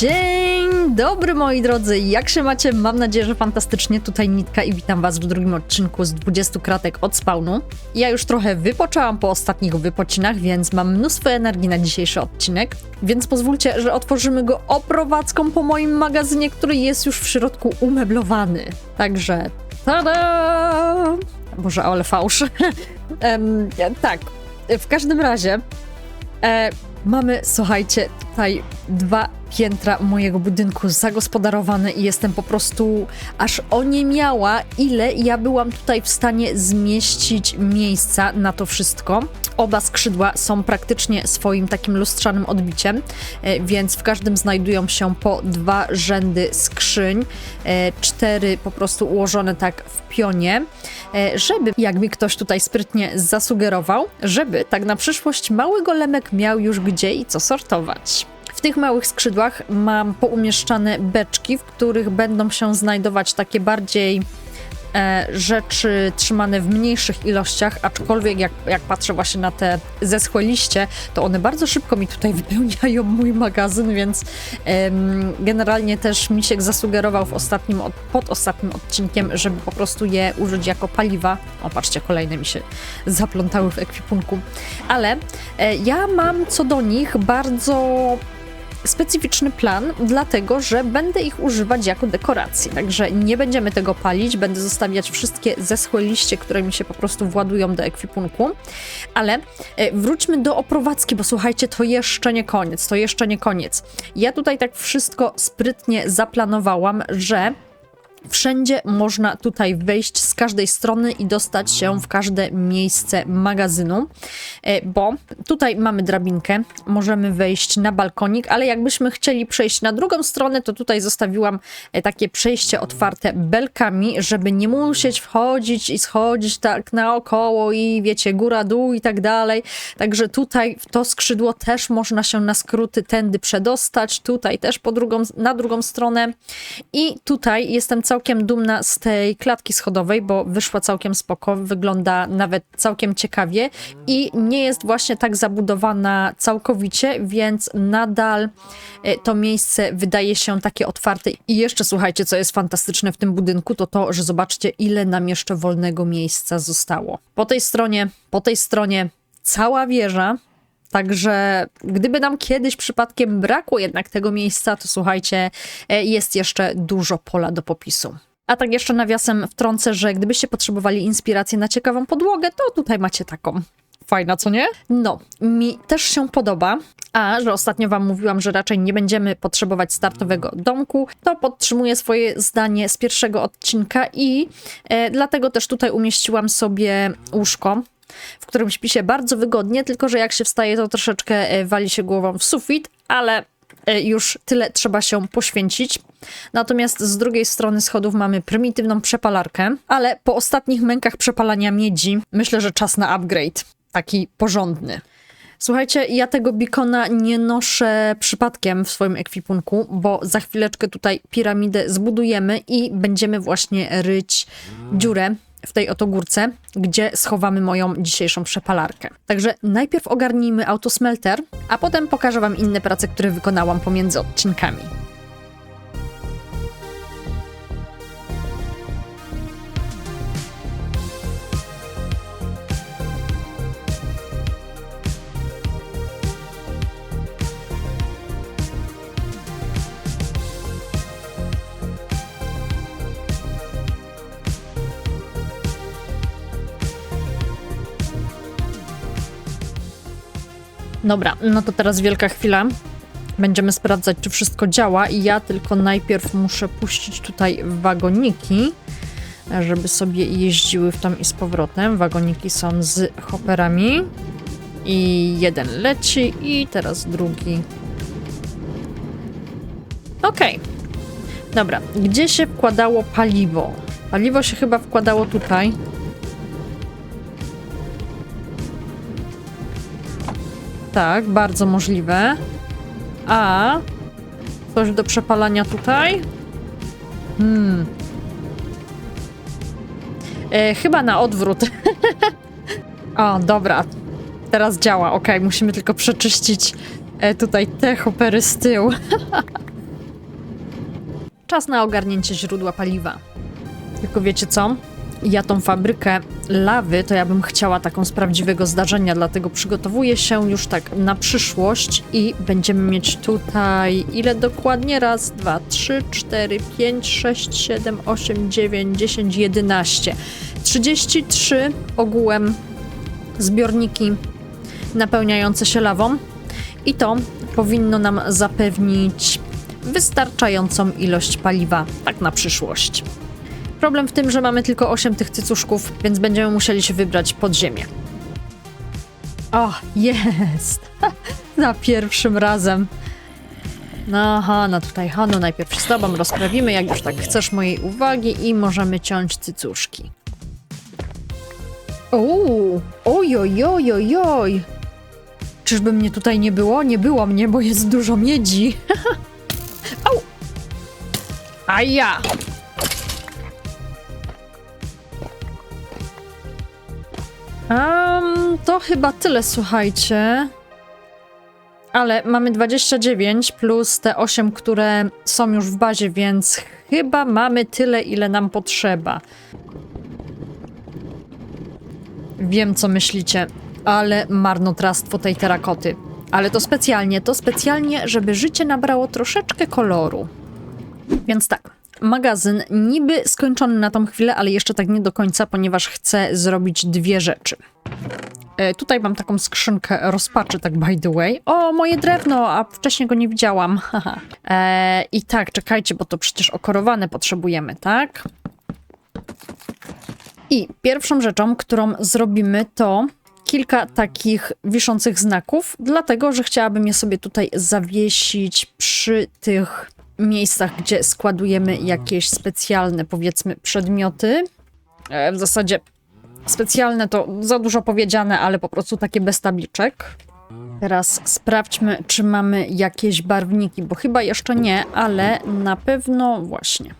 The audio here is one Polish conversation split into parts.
Dzień dobry moi drodzy, jak się macie? Mam nadzieję, że fantastycznie. Tutaj Nitka i witam was w drugim odcinku z 20 kratek od spawnu. Ja już trochę wypoczęłam po ostatnich wypocinach, więc mam mnóstwo energii na dzisiejszy odcinek, więc pozwólcie, że otworzymy go oprowadzką po moim magazynie, który jest już w środku umeblowany. Także tada! Boże, ale fałsz. Em, tak, w każdym razie e, mamy, słuchajcie, tutaj dwa piętra mojego budynku zagospodarowane i jestem po prostu aż oniemiała, ile ja byłam tutaj w stanie zmieścić miejsca na to wszystko. Oba skrzydła są praktycznie swoim takim lustrzanym odbiciem, e, więc w każdym znajdują się po dwa rzędy skrzyń, e, cztery po prostu ułożone tak w pionie, e, żeby, jak mi ktoś tutaj sprytnie zasugerował, żeby tak na przyszłość mały golemek miał już gdzie i co sortować. W tych małych skrzydłach mam poumieszczane beczki, w których będą się znajdować takie bardziej e, rzeczy trzymane w mniejszych ilościach, aczkolwiek jak, jak patrzę właśnie na te zeschłe liście, to one bardzo szybko mi tutaj wypełniają mój magazyn, więc em, generalnie też Misiek zasugerował w ostatnim, od, pod ostatnim odcinkiem, żeby po prostu je użyć jako paliwa. O, patrzcie, kolejne mi się zaplątały w ekwipunku. Ale e, ja mam co do nich bardzo specyficzny plan, dlatego że będę ich używać jako dekoracji. Także nie będziemy tego palić, będę zostawiać wszystkie zeschłe liście, które mi się po prostu władują do ekwipunku. Ale e, wróćmy do oprowadzki, bo słuchajcie, to jeszcze nie koniec, to jeszcze nie koniec. Ja tutaj tak wszystko sprytnie zaplanowałam, że Wszędzie można tutaj wejść z każdej strony i dostać się w każde miejsce magazynu, e, bo tutaj mamy drabinkę, możemy wejść na balkonik, ale jakbyśmy chcieli przejść na drugą stronę, to tutaj zostawiłam e, takie przejście otwarte belkami, żeby nie musieć wchodzić i schodzić tak naokoło i wiecie, góra, dół i tak dalej. Także tutaj w to skrzydło też można się na skróty tędy przedostać, tutaj też po drugą, na drugą stronę i tutaj jestem całkiem dumna z tej klatki schodowej, bo wyszła całkiem spoko, wygląda nawet całkiem ciekawie i nie jest właśnie tak zabudowana całkowicie, więc nadal e, to miejsce wydaje się takie otwarte. I jeszcze słuchajcie, co jest fantastyczne w tym budynku, to to, że zobaczcie, ile nam jeszcze wolnego miejsca zostało. Po tej stronie, po tej stronie cała wieża, Także gdyby nam kiedyś przypadkiem brakło jednak tego miejsca, to słuchajcie, e, jest jeszcze dużo pola do popisu. A tak jeszcze nawiasem wtrącę, że gdybyście potrzebowali inspiracji na ciekawą podłogę, to tutaj macie taką. Fajna, co nie? No, mi też się podoba. A, że ostatnio Wam mówiłam, że raczej nie będziemy potrzebować startowego domku, to podtrzymuję swoje zdanie z pierwszego odcinka i e, dlatego też tutaj umieściłam sobie łóżko w którym śpi się bardzo wygodnie, tylko że jak się wstaje, to troszeczkę e, wali się głową w sufit, ale e, już tyle trzeba się poświęcić. Natomiast z drugiej strony schodów mamy prymitywną przepalarkę, ale po ostatnich mękach przepalania miedzi myślę, że czas na upgrade. Taki porządny. Słuchajcie, ja tego bikona nie noszę przypadkiem w swoim ekwipunku, bo za chwileczkę tutaj piramidę zbudujemy i będziemy właśnie ryć dziurę w tej oto górce, gdzie schowamy moją dzisiejszą przepalarkę. Także najpierw ogarnijmy autosmelter, a potem pokażę Wam inne prace, które wykonałam pomiędzy odcinkami. Dobra, no to teraz wielka chwila. Będziemy sprawdzać, czy wszystko działa i ja tylko najpierw muszę puścić tutaj wagoniki, żeby sobie jeździły w tam i z powrotem. Wagoniki są z hopperami i jeden leci i teraz drugi. Okej. Dobra, gdzie się wkładało paliwo? Paliwo się chyba wkładało tutaj. Tak, bardzo możliwe. A coś do przepalania tutaj? Hmm. E, chyba na odwrót. o, dobra. Teraz działa. Ok, musimy tylko przeczyścić e, tutaj te hopery z tyłu. czas na ogarnięcie źródła paliwa. Tylko wiecie co? Ja tą fabrykę lawy, to ja bym chciała taką z prawdziwego zdarzenia, dlatego przygotowuję się już tak na przyszłość i będziemy mieć tutaj ile dokładnie? Raz, dwa, trzy, cztery, pięć, sześć, siedem, osiem, dziewięć, dziesięć, jedenaście. 33 ogółem zbiorniki napełniające się lawą i to powinno nam zapewnić wystarczającą ilość paliwa, tak na przyszłość. Problem w tym, że mamy tylko 8 tych cycuszków, więc będziemy musieli się wybrać pod ziemię. O, jest! Za pierwszym razem. No no tutaj Hanu najpierw z tobą rozprawimy, jak już tak chcesz mojej uwagi i możemy ciąć cycuszki. Uuu, ojojojojoj. Czyżby mnie tutaj nie było? Nie było mnie, bo jest dużo miedzi. Au! A ja! Um, to chyba tyle, słuchajcie. Ale mamy 29 plus te 8, które są już w bazie, więc chyba mamy tyle, ile nam potrzeba. Wiem, co myślicie, ale marnotrawstwo tej terakoty. Ale to specjalnie, to specjalnie, żeby życie nabrało troszeczkę koloru. Więc tak, magazyn niby skończony na tą chwilę, ale jeszcze tak nie do końca, ponieważ chcę zrobić dwie rzeczy. E, tutaj mam taką skrzynkę rozpaczy, tak by the way. O, moje drewno, a wcześniej go nie widziałam. E, I tak, czekajcie, bo to przecież okorowane potrzebujemy, tak? I pierwszą rzeczą, którą zrobimy, to kilka takich wiszących znaków, dlatego że chciałabym je sobie tutaj zawiesić przy tych miejscach, gdzie składujemy jakieś specjalne, powiedzmy, przedmioty. E, w zasadzie specjalne to za dużo powiedziane, ale po prostu takie bez tabliczek. Teraz sprawdźmy, czy mamy jakieś barwniki, bo chyba jeszcze nie, ale na pewno właśnie.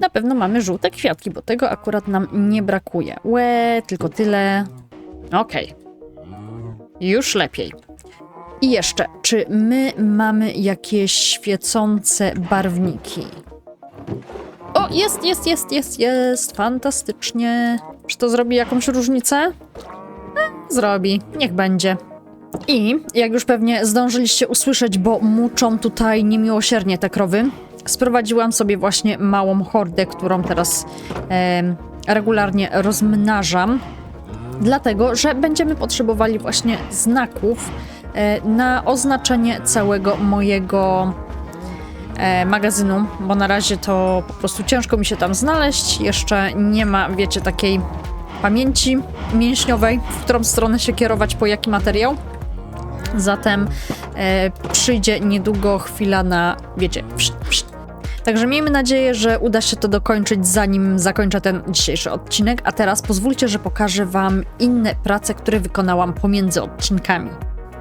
Na pewno mamy żółte kwiatki, bo tego akurat nam nie brakuje. Łe, tylko tyle. Okej. Już lepiej. I jeszcze, czy my mamy jakieś świecące barwniki? O, jest, jest, jest, jest, jest. Fantastycznie. Czy to zrobi jakąś różnicę? E, zrobi. Niech będzie. I jak już pewnie zdążyliście usłyszeć, bo muczą tutaj niemiłosiernie te krowy, sprowadziłam sobie właśnie małą hordę, którą teraz em, regularnie rozmnażam. Dlatego, że będziemy potrzebowali właśnie znaków e, na oznaczenie całego mojego e, magazynu, bo na razie to po prostu ciężko mi się tam znaleźć. Jeszcze nie ma, wiecie, takiej pamięci mięśniowej, w którą stronę się kierować, po jaki materiał. Zatem e, przyjdzie niedługo chwila na, wiecie, psz, psz. Także miejmy nadzieję, że uda się to dokończyć, zanim zakończę ten dzisiejszy odcinek. A teraz pozwólcie, że pokażę Wam inne prace, które wykonałam pomiędzy odcinkami.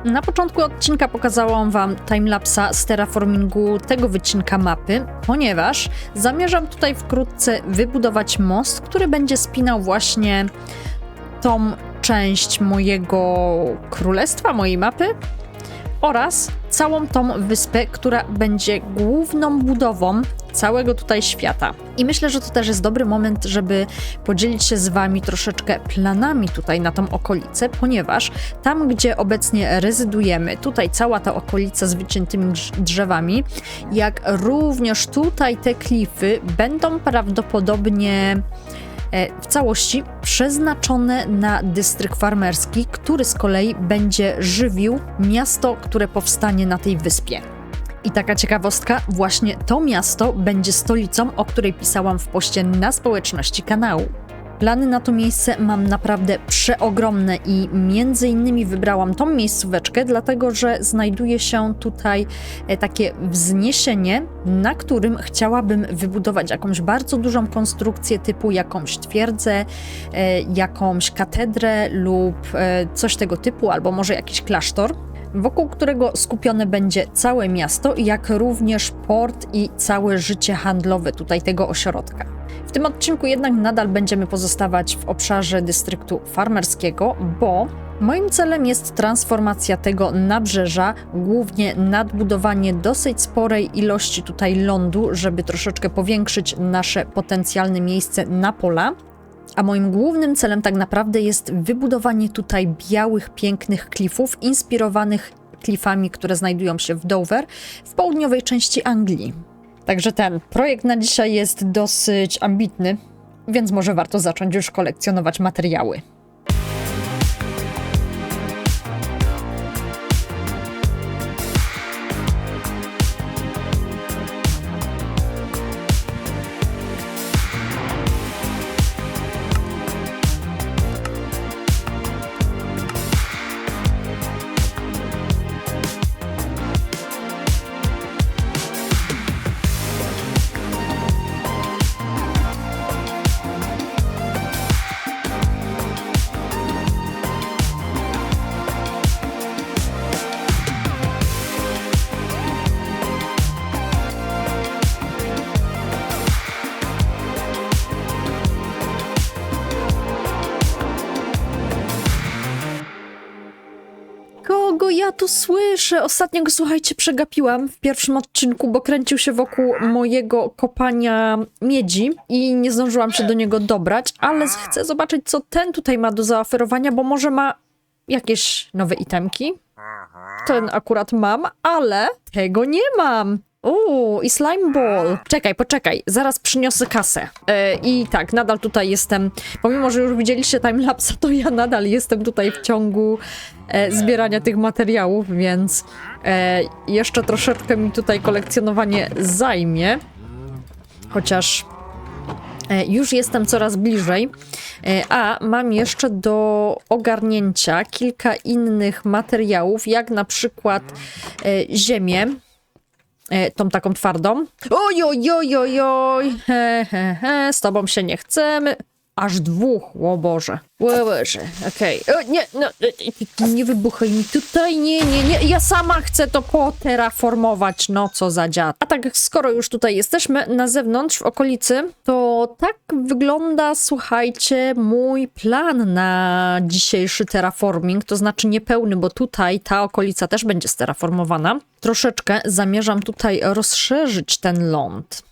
Na początku odcinka pokazałam Wam timelapsa z terraformingu tego wycinka mapy, ponieważ zamierzam tutaj wkrótce wybudować most, który będzie spinał właśnie tą część mojego królestwa, mojej mapy oraz całą tą wyspę, która będzie główną budową całego tutaj świata. I myślę, że to też jest dobry moment, żeby podzielić się z Wami troszeczkę planami tutaj na tą okolicę, ponieważ tam, gdzie obecnie rezydujemy, tutaj cała ta okolica z wyciętymi drz- drzewami, jak również tutaj te klify będą prawdopodobnie e, w całości przeznaczone na dystrykt farmerski, który z kolei będzie żywił miasto, które powstanie na tej wyspie. I taka ciekawostka, właśnie to miasto będzie stolicą, o której pisałam w poście na społeczności kanału. Plany na to miejsce mam naprawdę przeogromne i między innymi wybrałam tą miejscóweczkę, dlatego że znajduje się tutaj e, takie wzniesienie, na którym chciałabym wybudować jakąś bardzo dużą konstrukcję typu jakąś twierdzę, e, jakąś katedrę lub e, coś tego typu, albo może jakiś klasztor wokół którego skupione będzie całe miasto, jak również port i całe życie handlowe tutaj tego ośrodka. W tym odcinku jednak nadal będziemy pozostawać w obszarze dystryktu farmerskiego, bo Moim celem jest transformacja tego nabrzeża, głównie nadbudowanie dosyć sporej ilości tutaj lądu, żeby troszeczkę powiększyć nasze potencjalne miejsce na pola. A moim głównym celem tak naprawdę jest wybudowanie tutaj białych, pięknych klifów, inspirowanych klifami, które znajdują się w Dover, w południowej części Anglii. Także ten projekt na dzisiaj jest dosyć ambitny, więc może warto zacząć już kolekcjonować materiały. Kogo ja tu słyszę? Ostatnio go, słuchajcie, przegapiłam w pierwszym odcinku, bo kręcił się wokół mojego kopania miedzi i nie zdążyłam się do niego dobrać, ale chcę zobaczyć, co ten tutaj ma do zaoferowania, bo może ma jakieś nowe itemki. Ten akurat mam, ale tego nie mam. Uuu, i slime ball. Czekaj, poczekaj, zaraz przyniosę kasę. E, I tak, nadal tutaj jestem, pomimo, że już widzieliście timelapsa, to ja nadal jestem tutaj w ciągu e, zbierania tych materiałów, więc e, jeszcze troszeczkę mi tutaj kolekcjonowanie zajmie. Chociaż e, już jestem coraz bliżej, e, a mam jeszcze do ogarnięcia kilka innych materiałów, jak na przykład e, ziemię, tą taką twardą. Oj, oj, oj, oj, oj, he, he, he, z tobą się nie chcemy. Aż dwóch, o Boże. O Boże, okej. O, Nie, no, e, nie wybuchaj mi tutaj, nie, nie, nie. Ja sama chcę to poteraformować, no co za dziad. A tak, skoro już tutaj jesteśmy na zewnątrz, w okolicy, to tak wygląda, słuchajcie, mój plan na dzisiejszy terraforming, to znaczy niepełny, bo tutaj ta okolica też będzie sterraformowana. Troszeczkę zamierzam tutaj rozszerzyć ten ląd.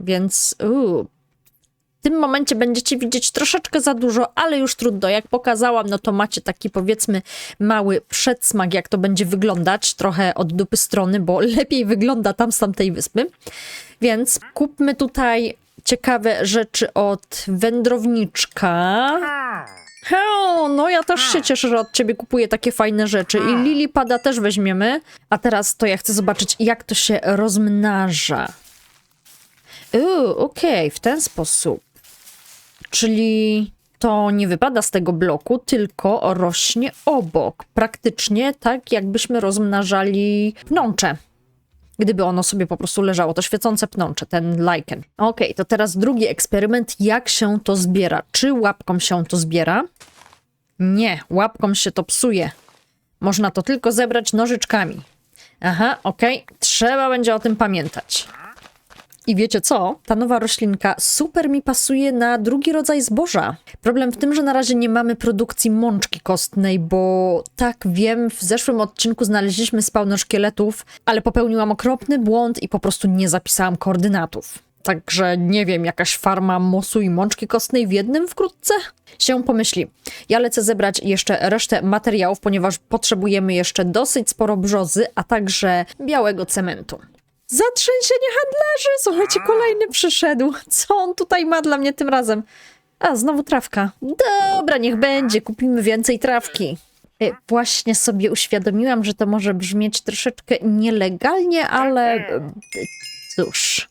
Więc, uuu, w tym momencie będziecie widzieć troszeczkę za dużo, ale już trudno. Jak pokazałam, no to macie taki powiedzmy mały przedsmak, jak to będzie wyglądać, trochę od dupy strony, bo lepiej wygląda tam z tamtej wyspy. Więc kupmy tutaj ciekawe rzeczy od wędrowniczka. Heo, no ja też się cieszę, że od ciebie kupuję takie fajne rzeczy. I Lilipada też weźmiemy. A teraz to ja chcę zobaczyć, jak to się rozmnaża. Uuu, okej, w ten sposób. Czyli to nie wypada z tego bloku, tylko rośnie obok. Praktycznie tak, jakbyśmy rozmnażali pnącze. Gdyby ono sobie po prostu leżało, to świecące pnącze, ten lichen. Okej, to teraz drugi eksperyment, jak się to zbiera. Czy łapką się to zbiera? Nie, łapką się to psuje. Można to tylko zebrać nożyczkami. Aha, okej, trzeba będzie o tym pamiętać. I wiecie co? Ta nowa roślinka super mi pasuje na drugi rodzaj zboża. Problem w tym, że na razie nie mamy produkcji mączki kostnej, bo tak wiem, w zeszłym odcinku znaleźliśmy spawno szkieletów, ale popełniłam okropny błąd i po prostu nie zapisałam koordynatów. Także nie wiem, jakaś farma mosu i mączki kostnej w jednym wkrótce? Się pomyśli. Ja lecę zebrać jeszcze resztę materiałów, ponieważ potrzebujemy jeszcze dosyć sporo brzozy, a także białego cementu. Zatrzęsienie handlarzy! Słuchajcie, kolejny przyszedł. Co on tutaj ma dla mnie tym razem? A, znowu trawka. Dobra, niech będzie, kupimy więcej trawki. E, Właśnie sobie uświadomiłam, że to może brzmieć troszeczkę nielegalnie, ale e, cóż.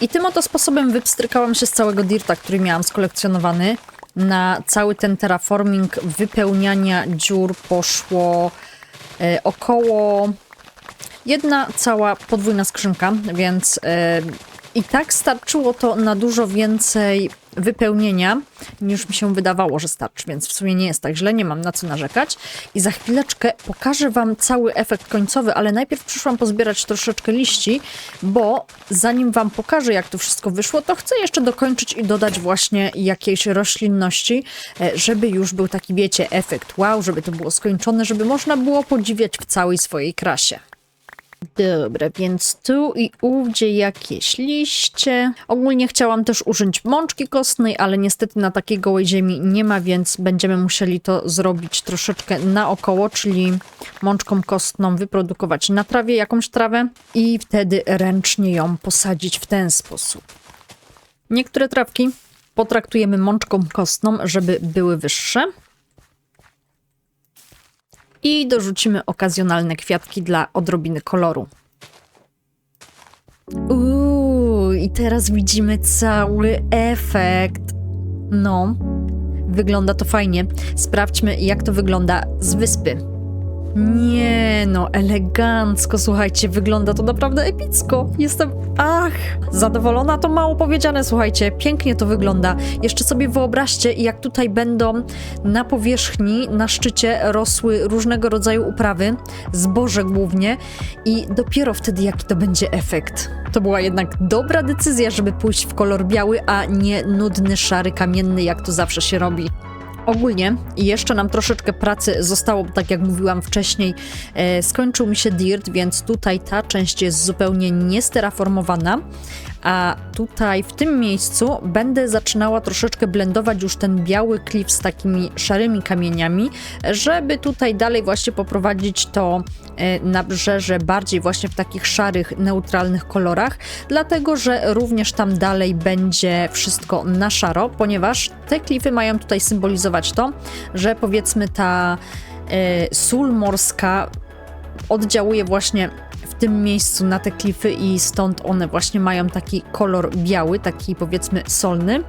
I tym oto sposobem wypstrykałam się z całego dirta, który miałam skolekcjonowany. Na cały ten terraforming wypełniania dziur poszło e, około jedna cała podwójna skrzynka, więc e, i tak starczyło to na dużo więcej wypełnienia niż mi się wydawało, że starczy, więc w sumie nie jest tak źle, nie mam na co narzekać. I za chwileczkę pokażę Wam cały efekt końcowy, ale najpierw przyszłam pozbierać troszeczkę liści, bo zanim Wam pokażę, jak to wszystko wyszło, to chcę jeszcze dokończyć i dodać właśnie jakiejś roślinności, e, żeby już był taki, wiecie, efekt wow, żeby to było skończone, żeby można było podziwiać w całej swojej krasie. Dobra, więc tu i ówdzie jakieś liście. Ogólnie chciałam też użyć mączki kostnej, ale niestety na takiej gołej ziemi nie ma, więc będziemy musieli to zrobić troszeczkę naokoło, czyli mączką kostną wyprodukować na trawie jakąś trawę i wtedy ręcznie ją posadzić w ten sposób. Niektóre trawki potraktujemy mączką kostną, żeby były wyższe. I dorzucimy okazjonalne kwiatki dla odrobiny koloru. Uuu, i teraz widzimy cały efekt. No, wygląda to fajnie. Sprawdźmy, jak to wygląda z wyspy. Nie, no, elegancko, słuchajcie, wygląda to naprawdę epicko. Jestem, ach, zadowolona to mało powiedziane, słuchajcie, pięknie to wygląda. Jeszcze sobie wyobraźcie, jak tutaj będą na powierzchni, na szczycie rosły różnego rodzaju uprawy, zboże głównie i dopiero wtedy jaki to będzie efekt. To była jednak dobra decyzja, żeby pójść w kolor biały, a nie nudny, szary, kamienny, jak to zawsze się robi. Ogólnie jeszcze nam troszeczkę pracy zostało, tak jak mówiłam wcześniej, e, skończył mi się dirt, więc tutaj ta część jest zupełnie niesteraformowana, a tutaj w tym miejscu będę zaczynała troszeczkę blendować już ten biały klif z takimi szarymi kamieniami, żeby tutaj dalej właśnie poprowadzić to e, nabrzeże bardziej właśnie w takich szarych, neutralnych kolorach, dlatego że również tam dalej będzie wszystko na szaro, ponieważ te klify mają tutaj symbolizować to, że powiedzmy ta e, sól morska oddziałuje właśnie w tym miejscu na te klify i stąd one właśnie mają taki kolor biały, taki powiedzmy solny.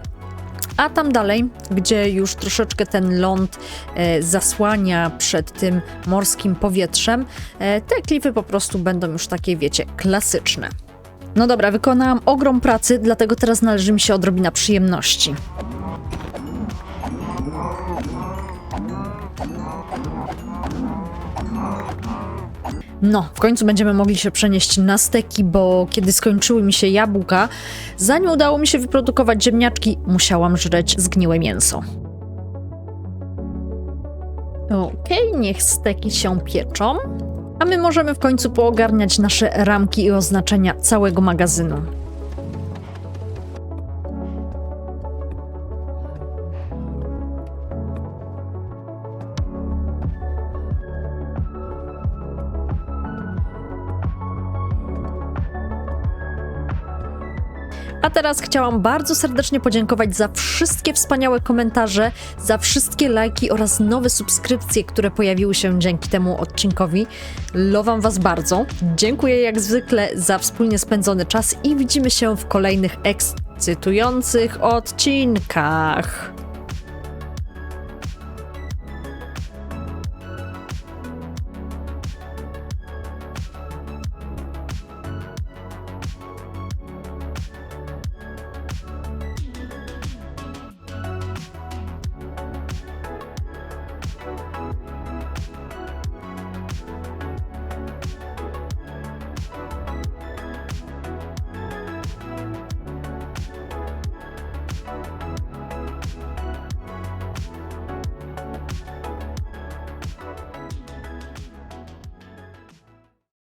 A tam dalej, gdzie już troszeczkę ten ląd e, zasłania przed tym morskim powietrzem, e, te klify po prostu będą już takie, wiecie, klasyczne. No dobra, wykonałam ogrom pracy, dlatego teraz należy mi się odrobina przyjemności. No, w końcu będziemy mogli się przenieść na steki, bo kiedy skończyły mi się jabłka, zanim udało mi się wyprodukować ziemniaczki, musiałam żreć zgniłe mięso. Okej, niech steki się pieczą, a my możemy w końcu poogarniać nasze ramki i oznaczenia całego magazynu. A teraz chciałam bardzo serdecznie podziękować za wszystkie wspaniałe komentarze, za wszystkie lajki oraz nowe subskrypcje, które pojawiły się dzięki temu odcinkowi. Lowam Was bardzo. Dziękuję jak zwykle za wspólnie spędzony czas i widzimy się w kolejnych ekscytujących odcinkach.